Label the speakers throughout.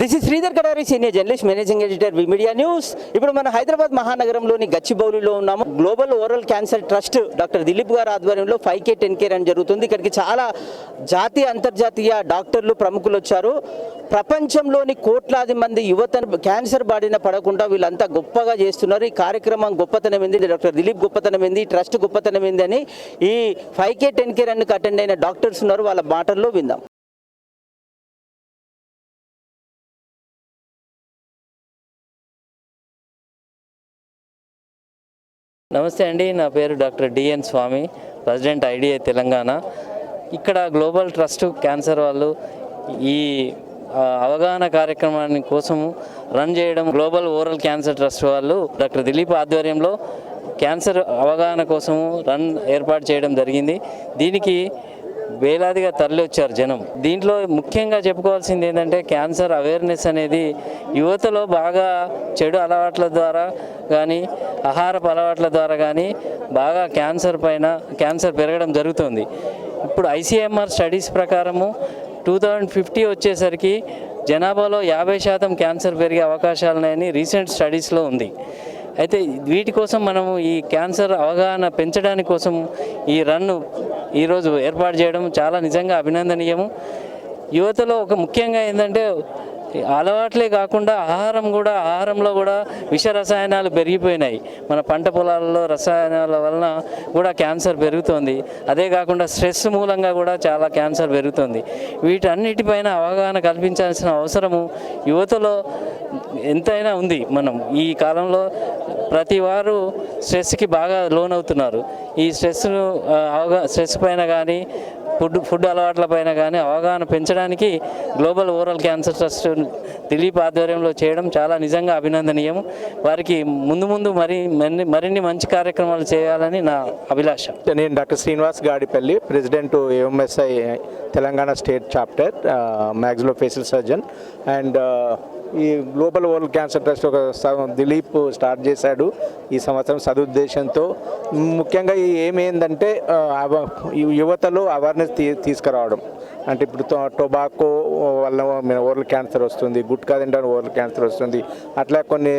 Speaker 1: This is Sridhar Kadari senior journalist managing editor V media news ఇప్పుడు మన హైదరాబాద్ మహానగరంలోని గచ్చిబౌలిలో ఉన్నాము. Global oral cancer trust doctor Dilip గారి ఆధ్వర్యంలో ఫైవ్ కే టెన్ కేర్ అని జరుగుతుంది. ఇక్కడికి చాలా జాతీయ అంతర్జాతీయ డాక్టర్లు ప్రముఖులు వచ్చారు. ప్రపంచంలోని కోట్లాది మంది యువత క్యాన్సర్ బాడిన పడకుండా వీళ్ళంతా గొప్పగా చేస్తున్నారు. ఈ కార్యక్రమం గొప్పతనం ఏంది? డాక్టర్ దిలీప్ గొప్పతనం ఏంది? ట్రస్ట్ గొప్పతనం ఏంది అని ఈ ఫైవ్ కే టెన్ కేర్ అని అటెండ్ అయిన డాక్టర్స్ ఉన్నారు. వాళ్ళ మాటల్లో విందాం. నమస్తే అండి నా పేరు doctor DN Swamy president IDI Telangana. ఇక్కడ గ్లోబల్ ట్రస్ట్ క్యాన్సర్ వాళ్ళు ఈ అవగాహన కార్యక్రమాన్ని కోసము రన్ చేయడం గ్లోబల్ ఓరల్ క్యాన్సర్ ట్రస్ట్ వాళ్ళు డాక్టర్ దిలీప్ ఆధ్వర్యంలో క్యాన్సర్ అవగాహన కోసము రన్ ఏర్పాటు చేయడం జరిగింది. దీనికి వేలాదిగా తరలి వచ్చారు జనం. దీంట్లో ముఖ్యంగా చెప్పుకోవాల్సింది ఏంటంటే క్యాన్సర్ అవేర్నెస్ అనేది యువతలో బాగా చెడు అలవాట్ల ద్వారా కానీ ఆహారపు అలవాట్ల ద్వారా కానీ బాగా క్యాన్సర్ పైన క్యాన్సర్ పెరగడం జరుగుతుంది. ఇప్పుడు ఐసీఎంఆర్ స్టడీస్ ప్రకారము టూ థౌజండ్ ఫిఫ్టీ వచ్చేసరికి జనాభాలో యాభై శాతం క్యాన్సర్ పెరిగే అవకాశాలు ఉన్నాయని రీసెంట్ స్టడీస్లో ఉంది. అయితే వీటి కోసం మనము ఈ క్యాన్సర్ అవగాహన పెంచడానికి కోసం ఈ రన్ను ఈరోజు ఏర్పాటు చేయడం చాలా నిజంగా అభినందనీయము. యువతలో ఒక ముఖ్యంగా ఏంటంటే అలవాట్లే కాకుండా ఆహారం కూడా ఆహారంలో కూడా విష రసాయనాలు పెరిగిపోయినాయి. మన పంట పొలాలలో రసాయనాల వలన కూడా క్యాన్సర్ పెరుగుతోంది. అదే కాకుండా స్ట్రెస్ మూలంగా కూడా చాలా క్యాన్సర్ పెరుగుతుంది. వీటన్నిటిపైన అవగాహన కల్పించాల్సిన అవసరము యువతలో ఎంతైనా ఉంది మనం. ఈ కాలంలో ప్రతి వారు స్ట్రెస్కి బాగా లోనవుతున్నారు. ఈ స్ట్రెస్ను అవగా స్ట్రెస్ పైన కానీ ఫుడ్ ఫుడ్ అలవాట్ల పైన కానీ అవగాహన పెంచడానికి global oral cancer trust Dilip ఆధ్వర్యంలో చేయడం చాలా నిజంగా అభినందనీయం వారికి ముందు ముందు మరి మరిన్ని- మరిన్ని మంచి కార్యక్రమాలు చేయాలని నా అభిలాష.
Speaker 2: నేను doctor Srinivas Gadipalli president MSI Telangana state chapter maxillofacial surgeon and ఈ గ్లోబల్ వరల్డ్ క్యాన్సర్ ట్రస్ట్ ఒక దిలీప్ స్టార్ట్ చేశాడు ఈ సంవత్సరం సదుద్దేశంతో. ముఖ్యంగా ఏమైందంటే యువతలో అవేర్నెస్ తీ తీసుకురావడం. అంటే ఇప్పుడు టొబాకో వల్ల మన ఓరల్ క్యాన్సర్ వస్తుంది గుట్కా తింటాను ఓరల్ క్యాన్సర్ వస్తుంది. అట్లా కొన్ని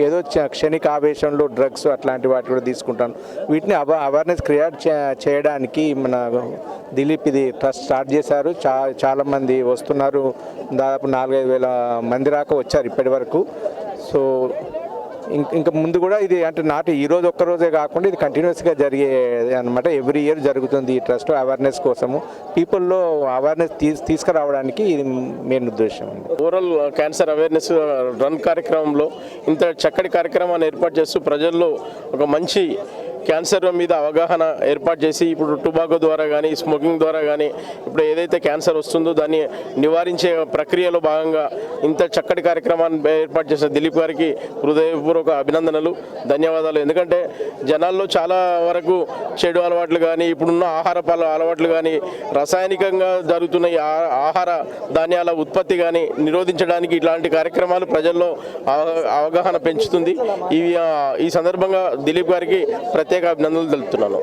Speaker 2: ఏదో క్షణిక ఆవేశంలో డ్రగ్స్ అట్లాంటి వాటి కూడా తీసుకుంటాను. వీటిని అవ అవేర్నెస్ క్రియేట్ చే- చేయడానికి మన దిలీప్ ఇది ట్రస్ట్ స్టార్ట్ చేశారు. చా చాలామంది వస్తున్నారు. దాదాపు నాలుగైదు వేల మంది దాకా వచ్చారు ఇప్పటి వరకు. సో ఇంక- ఇంకా ముందు కూడా ఇది అంటే నాటి ఈ రోజు ఒక్క రోజే కాకుండా ఇది కంటిన్యూస్గా జరిగేది అనమాట ఎవ్రీ ఇయర్ జరుగుతుంది ఈ ట్రస్ట్ అవేర్నెస్ కోసము. పీపుల్లో అవేర్నెస్ తీస్ తీసుకురావడానికి ఇది మెయిన్ ఉద్దేశం అండి.
Speaker 3: ఓరల్ క్యాన్సర్ అవేర్నెస్ రన్ కార్యక్రమంలో ఇంత చక్కటి కార్యక్రమాన్ని ఏర్పాటు చేస్తూ ప్రజల్లో ఒక మంచి క్యాన్సర్ మీద అవగాహన ఏర్పాటు చేసి ఇప్పుడు టుబాకో ద్వారా కానీ స్మోకింగ్ ద్వారా కానీ ఇప్పుడు ఏదైతే క్యాన్సర్ వస్తుందో దాన్ని నివారించే ప్రక్రియలో భాగంగా ఇంత చక్కటి కార్యక్రమాన్ని ఏర్పాటు చేసిన దిలీప్ గారికి హృదయపూర్వక అభినందనలు ధన్యవాదాలు. ఎందుకంటే జనాల్లో చాలా వరకు చెడు అలవాట్లు కానీ ఇప్పుడున్న ఆహార పాల అలవాట్లు కానీ రసాయనికంగా జరుగుతున్న ఆ- ఆహార ధాన్యాల ఉత్పత్తి కానీ నిరోధించడానికి ఇట్లాంటి కార్యక్రమాలు ప్రజల్లో అవగాహన పెంచుతుంది. ఇవి ఈ సందర్భంగా దిలీప్ గారికి ప్రతి ప్రత్యేక అభినందనలు తెలుపుతున్నాను.